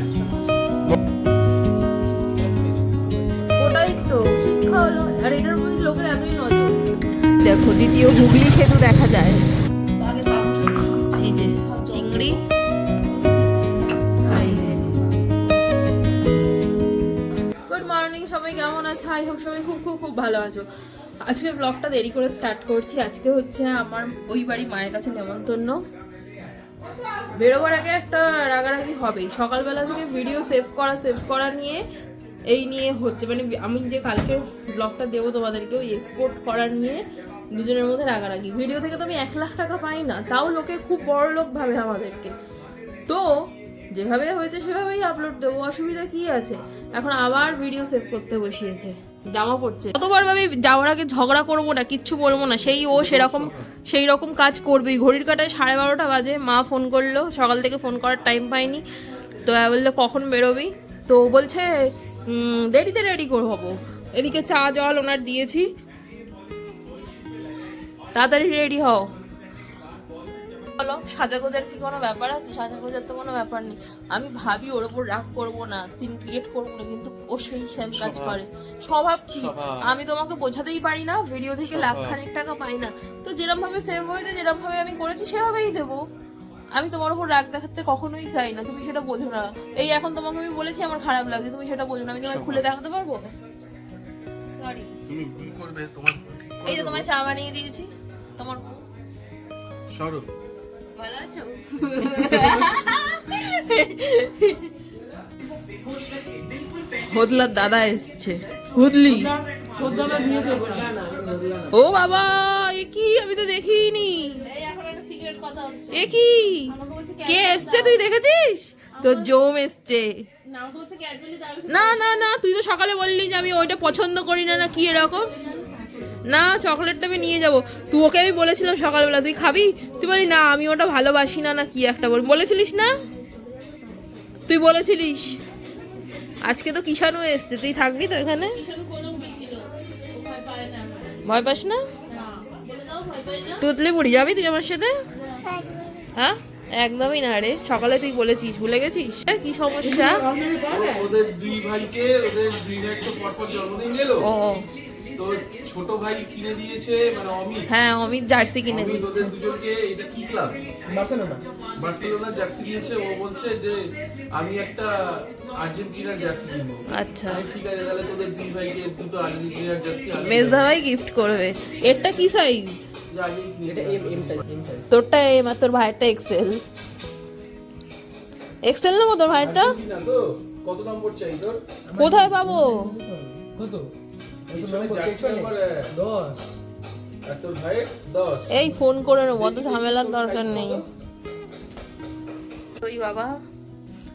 পারছ ওটাই তো শিক্ষা হলো আর এটার প্রতি লোকের এতই নজর। দেখো দ্বিতীয় হুগলি সেতু দেখা যায়। এই যে চিংড়ি। গুড মর্নিং সবাই কেমন আছে? আই হোপ সবাই খুব খুব খুব ভালো আছো। আজকে ব্লগটা দেরি করে স্টার্ট করছি। আজকে হচ্ছে আমার ওই বাড়ি মায়ের কাছে নেমন্তন্ন। বেরোবার আগে একটা রাগারাগি হবেই। সকালবেলা থেকে ভিডিও সেভ করা সেভ করা নিয়ে এই নিয়ে হচ্ছে। মানে আমি যে কালকে ব্লগটা দেবো তোমাদেরকে, ওই এক্সপোর্ট করা নিয়ে দুজনের মধ্যে রাগারাগি। ভিডিও থেকে তো আমি এক লাখ টাকা পাই না, তাও লোকে খুব বড় লোক ভাবে আমাদেরকে। তো যেভাবে হয়েছে সেভাবেই আপলোড দেবো, অসুবিধা কি আছে? এখন আবার ভিডিও সেভ করতে বসিয়েছে। জামা পড়ছে কতবার ভাবি যাওয়ার আগে ঝগড়া করব না, কিচ্ছু বলব না, সেই ও সেরকম, সেই রকম কাজ করবেই। ঘড়ির কাটায় সাড়ে বারোটা বাজে, মা ফোন করল, সকাল থেকে ফোন করার টাইম পাইনি। তো বলল, কখন বেরোবি? তো বলছে দেরিতে রেডি করে, হব। এদিকে চা, জল ওনার দিয়েছি। তাড়াতাড়ি রেডি হও। বলো সাজাগোজার কি কোনো ব্যাপার আছে? সাজাগোজার তো কোনো ব্যাপার নেই। আমি ভাবি ওর ওপর রাগ করব না সিন ক্রিয়েট করব না কিন্তু ও সেই সেম কাজ করে। স্বভাব কি? আমি তোমাকে বোঝাতেই পারি না ভিডিও থেকে লাখ খানিক টাকা পাই না। তো যেরকম ভাবে সেভ হয়েছে যেরকম ভাবে আমি করেছি সেভাবেই দেবো। আমি তোমার উপর রাগ দেখাতে কখনোই চাই না তুমি সেটা বোঝো না। এই এখন তোমাকে আমি বলেছি আমার খারাপ লাগছে তুমি সেটা বোঝো না। আমি তোমাকে খুলে দেখাতে পারব? সরি তুমি ভুল করবে তোমার এই যে তোমায় চা বানিয়ে দিয়েছি তোমার সরো ভালো আছো? হদলার দাদা এসছে। হুদলি। ও বাবা এ কি? আমি তো দেখিনি। এ কি? কে এসছে তুই দেখেছিস? তোর জম এসছে। না না না তুই তো সকালে বললি যে আমি ওইটা পছন্দ করি না না কি এরকম? না চকলেটটা আমি নিয়ে যাব। তুই ওকে আমি বলেছিলাম সকালবেলা তুই খাবি? তুই বলি না আমি ওটা ভালোবাসি না না কি একটা বল বলেছিলিস না? তুই বলেছিলিস? আজকে তো কিষানও এসছে তুই থাকবি তো এখানে? ভয় পাস না? তুতলে মুড়ি যাবি তুই আমার সাথে? হ্যাঁ? একদমই না রে সকালে তুই বলেছিস ভুলে গেছিস? এ, কি সমস্যা? ওদের দুই ভাইকে ওদের দুই পরপর জন্মদিন ও, তো ছোট ভাই কিনে দিয়েছে মানে অমিত। হ্যাঁ অমিত জার্সি কিনে দিস ওদের দুজনকে এটা কি ক্লাব বার্সেলোনা। বার্সেলোনা জার্সি দিয়েছে ও বলছে যে আমি একটা আর্জেন্টিনার জার্সি কিনবো। আচ্ছা। ঠিক আছে তাহলে তোদের দুই ভাইকে দুটো আর্জেন্টিনার জার্সি আমি মেজদাভাই গিফট করবে। এরটা কি সাইজ। তোরটা এম আর তোর ভাইয়েরটা এক্সেল এক্সেল নেব তোর ভাইয়েরটা? কত নম্বর চাই তোর? কোথায় পাবো? কত? এই ফোন করে নেব অত ঝামেলার দরকার নেই। ওই বাবা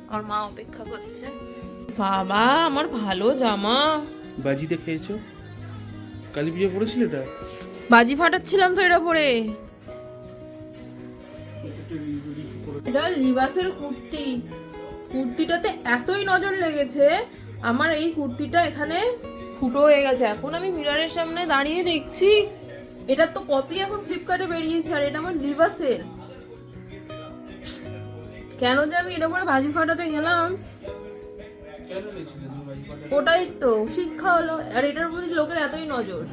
আমার মা অপেক্ষা করছে। বাবা আমার ভালো জামা। বাজিতে খেয়েছো? কালী পুজো পড়েছিল এটা? বাজি ফাটাচ্ছিলাম তো এটা পরে এটা লিবাসের কুর্তি। কুর্তিটাতে এতই নজর লেগেছে আমার এই কুর্তিটা এখানে ফুটো হয়ে গেছে। এখন আমি মিররের সামনে দাঁড়িয়ে দেখছি, এটার তো কপি এখন ফ্লিপকার্টে বেরিয়েছে, আর এটা আমার লিবাসের কেন যে আমি এটা পরে ভাজি ফাটাতে গেলাম? ওটাই তো, শিক্ষা হলো। আর এটার প্রতি লোকের এতই নজর।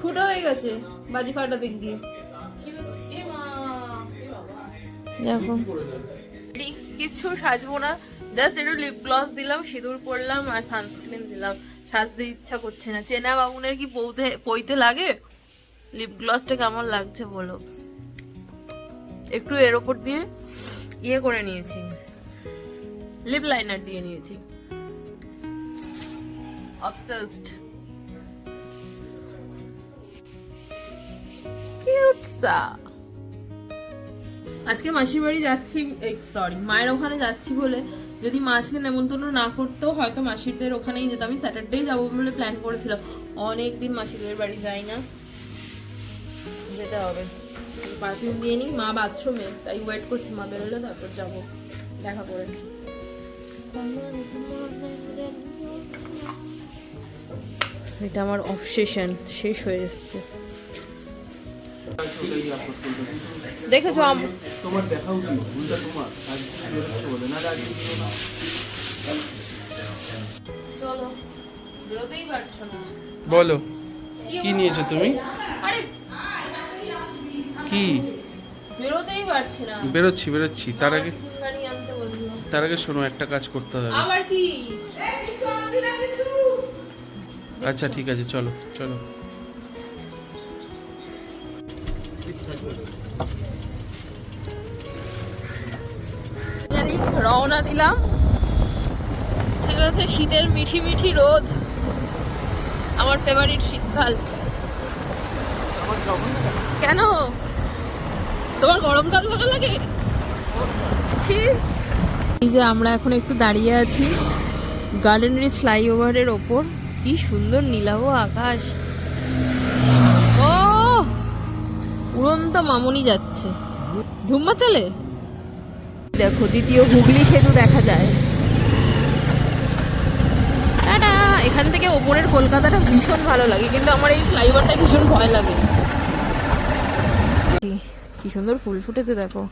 ফুটো হয়ে গেছে বাজি ফাটাতে গিয়ে। দেখো। কিচ্ছু সাজবো না জাস্ট একটু লিপ গ্লস দিলাম, সিঁদুর পরলাম, আর সানস্ক্রিন দিলাম। সাজতে ইচ্ছা করছে না। চেনা বাবুনের কি পৌতে পইতে লাগে? লিপ গ্লসটা কেমন লাগছে বলো? একটু এর ওপর দিয়ে ইয়ে করে নিয়েছি। লিপ লাইনার দিয়ে নিয়েছি। সা আজকে মাসির বাড়ি যাচ্ছি সরি মায়ের ওখানে যাচ্ছি বলে যদি মা আজকে নেমন্তন্ন না করতো হয়তো মাসিরদের ওখানেই যেতাম আমি স্যাটারডে যাব বলে প্ল্যান করেছিলাম। অনেকদিন মাসিদের বাড়ি যাই না। যেতে হবে। পারফিউম দিয়ে নিই, মা বাথরুমে, তাই ওয়েট করছি। মা বেরোলে তারপর যাব। দেখা করে। এটা আমার অবসেশন শেষ হয়ে এসছে। দেখেছ তোমার দেখা উচিত ভুলটা তোমার। আজ বলে না চলো বেরোতেই পারছ না। বলো কি নিয়েছো তুমি? আরে কি? বেরোতেই পারছি না। বেরোচ্ছি বেরোচ্ছি। তার আগে তার আগে শোনো একটা কাজ করতে হবে। আবার কি? আচ্ছা ঠিক আছে চলো চলো। জানি রওনা দিলাম। ঠিক আছে শীতের মিঠি মিঠি রোদ। আমার ফেভারিট শীতকাল। কেন? তোমার গরমকাল ভালো লাগে? এই যে আমরা এখন একটু দাঁড়িয়ে আছি গার্ডেন রিচ ফ্লাইওভারের ওপর। কি সুন্দর নীলাভ আকাশ। উড়ন্ত মামুনি যাচ্ছে। ধুম্মা চলে? দেখো দ্বিতীয় হুগলি সেতু দেখা যায়। টাটা! এখান থেকে ওপরের কলকাতাটা ভীষণ ভালো লাগে কিন্তু আমার এই ফ্লাইওভারটা ভীষণ ভয় লাগে। কি- কি সুন্দর ফুল ফুটেছে দেখো।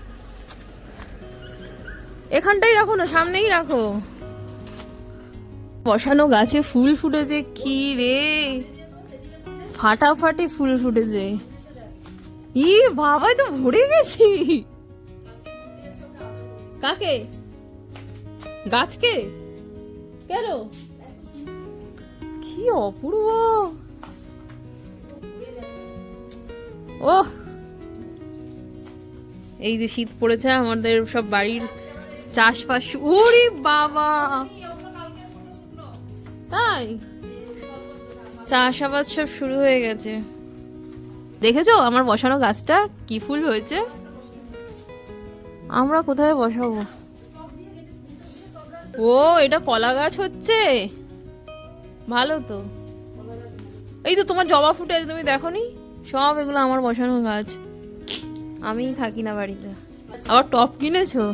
এখানটাই রাখো না সামনেই রাখো। বসানো গাছে ফুল ফুটেছে কি রে? ফাটাফাটি ফুল ফুটেছে। ই বাবা, তো ভরে গেছি। কাকে? গাছকে? কেন? কি অপূর্ব। ও এই যে শীত পড়েছে, আমাদের সব বাড়ির চাষবাস। ওরে বাবা। তাই? চাষাবাদ সব শুরু হয়ে গেছে। দেখেছ আমার বসানো গাছটা? কি ফুল হয়েছে? আমরা কোথায় বসাবো? ও এটা কলা গাছ হচ্ছে? ভালো তো। এই তো তোমার জবা ফুটে তুমি দেখো নি সব এগুলো আমার বসানো গাছ। আমি থাকি না বাড়িতে। আবার টপ কিনেছো?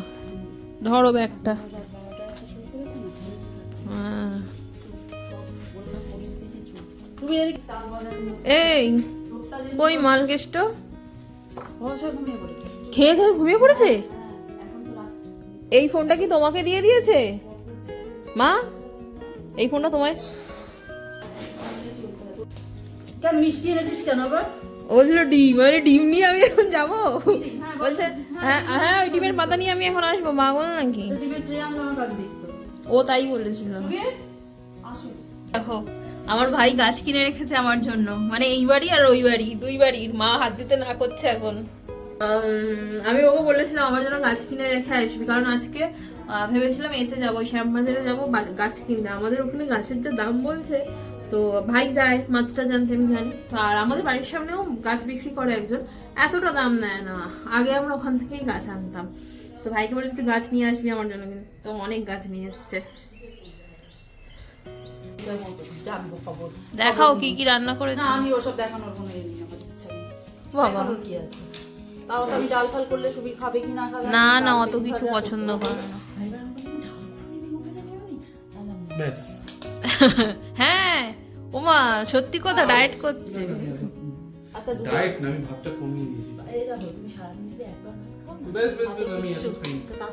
ধরো ব্যাগটা। হ্যাঁ। এই। কই মাল কেষ্ট? খেয়ে খেয়ে ঘুমিয়ে পড়েছে? এই ফোনটা কি তোমাকে দিয়ে দিয়েছে? মা এই ফোনটা তোমায় কেন মিষ্টি এনেছিস কেন আবার? বলছিল ডিম আরে ডিম নিয়ে আমি এখন যাব। বলছে হ্যাঁ হ্যাঁ ওই ডিমের পাতা নিয়ে আমি এখন আসব নাকি? আমার কাছে দেখতো ও তাই বলেছিল। দেখো আমার ভাই গাছ কিনে রেখেছে আমার জন্য। মানে এই বাড়ি আর ওই বাড়ি, দুই বাড়ির। মা হাত দিতে না করছে এখন। আমি ওকে বলেছিলাম, আমার জন্য গাছ কিনে রেখে আসবি। কারণ আজকে ভেবেছিলাম এতে যাব শ্যামবাজারে যাব গাছ কিনতে। আমাদের ওখানে গাছের যে দাম বলছে, তো ভাই যায়, মাছটা জানতে, আমি জানি। আর আমাদের বাড়ির সামনেও গাছ বিক্রি করে একজন। এতটা দাম নেয় না। আগে আমরা ওখান থেকেই গাছ আনতাম। তো ভাইকে বলেছি, তুই গাছ নিয়ে আসবি আমার জন্য কিন্তু। তো অনেক গাছ নিয়ে এসছে। জানব খবর দেখাও কি কি রান্না না আমি ওসব দেখানোর কোনো ইয়ে নেই আমার ইচ্ছা নেই। বাবা। কি আছে? তাও তো আমি ডাল ফাল করলে সুবির খাবে কি না খাবে না না অত কিছু পছন্দ। করে না। হ্যাঁ ওমা সত্যি কথা ডায়েট করছে। আচ্ছা ডায়েট না আমি ভাতটা কমিয়ে দিয়েছি। এই দেখো তুমি একবার বেশ বেশ বেশ আমি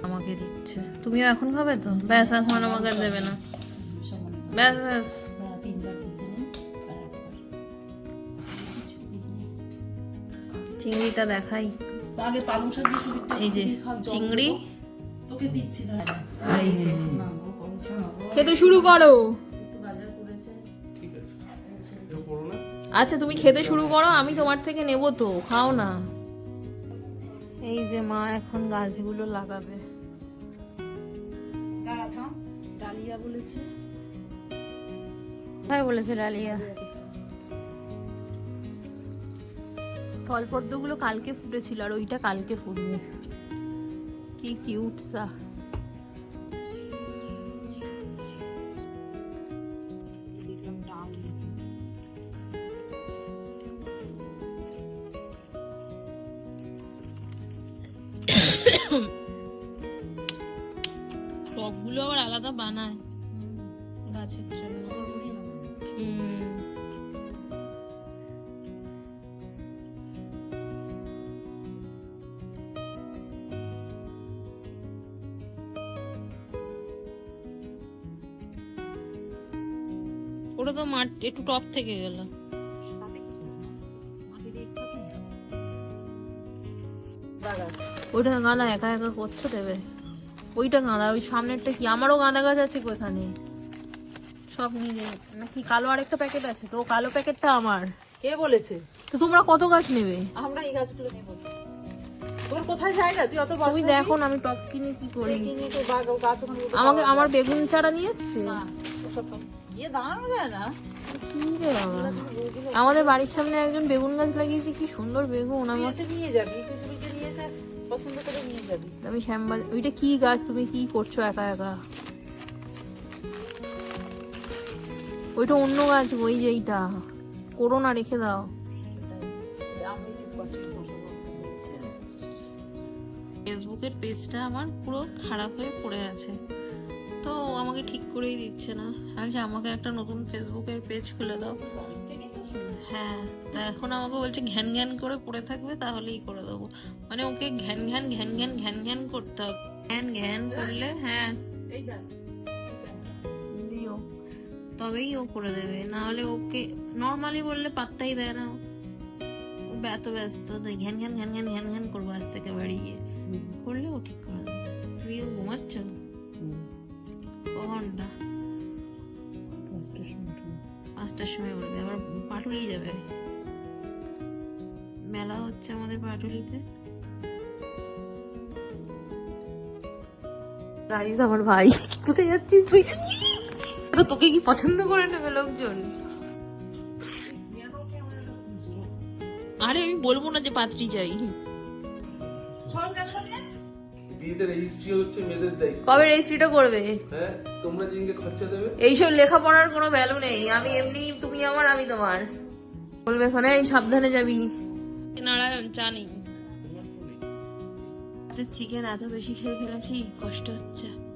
আমাকে দিচ্ছে। তুমিও এখন খাবে তো? ব্যাস এখন আমাকে আর দেবে না। ব্যাস ব্যাস। চিংড়িটা দেখাই আগে পালং শাক দিয়ে এই যে চিংড়ি। তোকে দিচ্ছি না আর এই যে। খেতে শুরু করো একটু বাজার করেছে ঠিক আছে কেউ করো না আচ্ছা তুমি খেতে শুরু করো আমি তোমার থেকে নেব তো খাও না এই যে মা এখন গাছগুলো লাগাবে ডালিয়া বলেছে কোথায় বলেছে ডালিয়া? ফলপদ্মগুলো কালকে ফুটেছিল আর ওইটা কালকে ফুটবে। কি কিউট সা। টকগুলো আবার আলাদা বানায়। গাছের জন্য। ওটা তো মাঠ একটু টপ থেকে গেল। ওইটা গাঁদা একা একা করছ দেবে? ওইটা গাঁদা, ওই সামনেরটা কি? আমারও গাঁদা গাছ আছে গো এখানে সব নিজে নাকি কালো আরেকটা প্যাকেট আছে? তো কালো প্যাকেটটা আমার। কে বলেছে? তো তোমরা কত গাছ নেবে? আমরা এই গাছগুলো নেব। তোর কোথায় জায়গা? তুই অত তুমি দেখো না আমি টপ কিনে কি করি? কিনে তো গাছ আমাকে আমার বেগুন চারা নিয়ে এসছে? না ওসব গিয়ে দাঁড়ানো যায় না। কি রে বাবা। আমাদের বাড়ির সামনে একজন বেগুন গাছ লাগিয়েছে কি সুন্দর বেগুন। আমার নিয়ে যাবি নিয়ে পছন্দ করে নিয়ে যাবি। আমি শ্যামবাজ ওইটা কি গাছ? তুমি কি করছ একা একা? ওইটা অন্য গাছ, ওই যে এইটা করো না রেখে দাও। ফেসবুকের পেজটা আমার পুরো খারাপ হয়ে পড়ে আছে। তো আমাকে ঠিক করেই দিচ্ছে না। আচ্ছা আমাকে একটা নতুন ফেসবুকের পেজ খুলে দাও। হ্যাঁ তো এখন আমাকে বলছে ঘ্যান ঘ্যান করে পড়ে থাকবে, তাহলেই করে দেবো। মানে ওকে ঘ্যান ঘ্যান ঘ্যান ঘ্যান ঘ্যান ঘ্যান করতে হবে। ঘ্যান ঘ্যান করলে হ্যাঁ। তবেই ও করে দেবে। না হলে ওকে নর্মালি বললে পাত্তাই দেয় না। এত ব্যস্ত। তো ঘ্যান ঘ্যান ঘ্যান ঘ্যান ঘ্যান ঘ্যান করব আজ থেকে বাড়ি গিয়ে করলে ও ঠিক করে দেবে। তুমি ও ঘুমাচ্ছ ক ঘণ্টা। পাঁচটার সময় উঠবে। আবার পাটুলি যাবে। মেলা হচ্ছে আমাদের পাটুলিতে। আমার ভাই। কোথায় যাচ্ছিস তুই? তোকে কি পছন্দ করে নেবে লোকজন? আরে আমি বলব না যে পাত্রী চাই। বিয়েতে রেজিস্ট্রি হচ্ছে মেয়েদের দায়িত্ব। কবে রেজিস্ট্রিটা করবে? হ্যাঁ তোমরা যেদিনকে খরচা দেবে। এইসব লেখাপড়ার কোনো ভ্যালু নেই। আমি এমনি তুমি আমার আমি তোমার। বলবে এখানে এই সাবধানে যাবি। নারায়ণ জানি। চিকেন এত বেশি খেয়ে ফেলেছি কষ্ট হচ্ছে।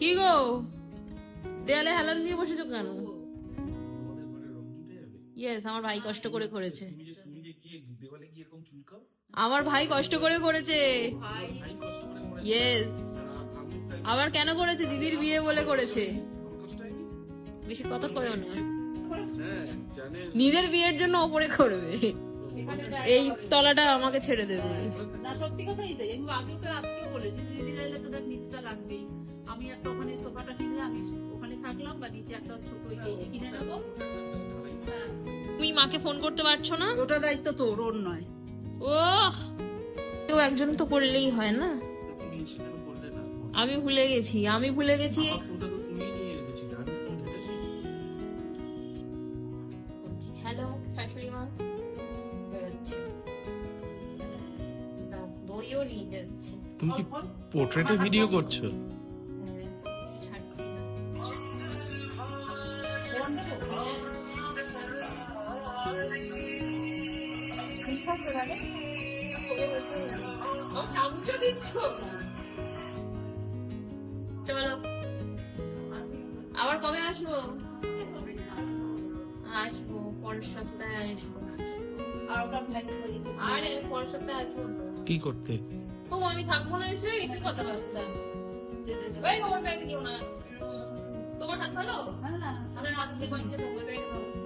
কি গো? দেয়ালে হেলান দিয়ে বসেছো কেন? ইয়েস আমার ভাই কষ্ট করে করেছে। আমার ভাই কষ্ট করে করেছে। ইয়েস আবার কেন করেছে? দিদির বিয়ে বলে করেছে। বেশি কথা কয়ও না। নিজের বিয়ের জন্য ওপরে করবে। এই তলাটা আমাকে ছেড়ে দেবে। না, সত্যি কথাই তাই। আমি আজকে বলেছি, দিদি এলে তো নিচটা আমি একটা ওখানে সোফাটা কিনলে আমি ওখানে থাকলাম বা নিচে একটা ছোট ওই কেজি কিনে নেব। হ্যাঁ। তুমি মাকে ফোন করতে পারছ না? ওটা দায়িত্ব তোর ওর নয়। ও কেউ একজন তো করলেই হয় না। আমি ভুলে গেছি আমি ভুলে গেছি। হ্যালো শাশুড়ি মা যাচ্ছে। তুমি কি পোর্ট্রেটে ভিডিও করছ? চলো। আবার কবে আসব? আসব পরের সপ্তাহে আসব। আর পরের সপ্তাহে কি করতে? তো আমি থাকব না এসে কথা বাস্তা যেতে দেবে এই ওর ব্যাগ দিও না। তোমার হাত ভালো? হাত দিয়ে বাইকে থাকবে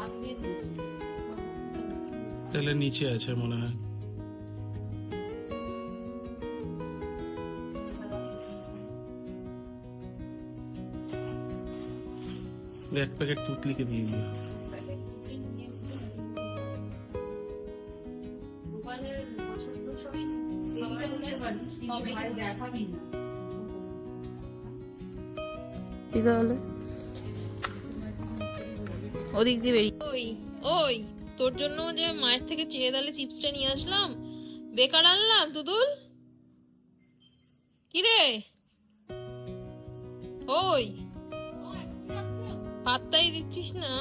হাত দিয়ে তাহলে নিচে আছে মনে হয়। এক প্যাকেট তুতলিকে দিয়ে দিও। ওদিক দিয়ে বেরিয়ে ওই ওই তোর জন্য যে মায়ের থেকে চেয়ে দালে চিপসটা নিয়ে আসলাম। বেকার আনলাম তুতুল কি রে ওই পাত্তাই দিচ্ছিস না?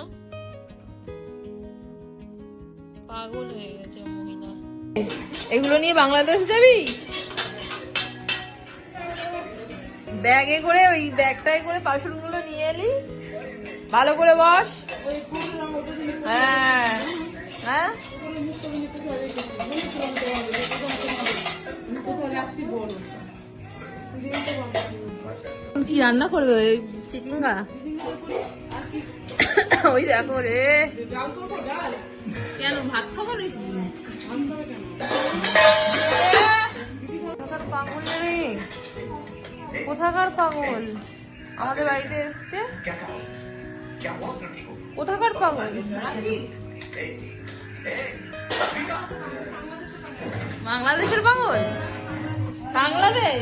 পাগল হয়ে গেছে মহিলা। এগুলো নিয়ে বাংলাদেশ যাবি? ব্যাগে করে ওই ব্যাগটায় করে পাশুরগুলো নিয়ে এলি? ভালো করে বস। হ্যাঁ। হ্যাঁ? কি রান্না করবে ওই চিচিঙ্গা? ওই দেখো রে। কেন ভাত খাব নাকি? পাগল রে? কোথাকার পাগল? আমাদের বাড়িতে এসছে। কোথাকার পাগল? বাংলাদেশের পাগল? বাংলাদেশ?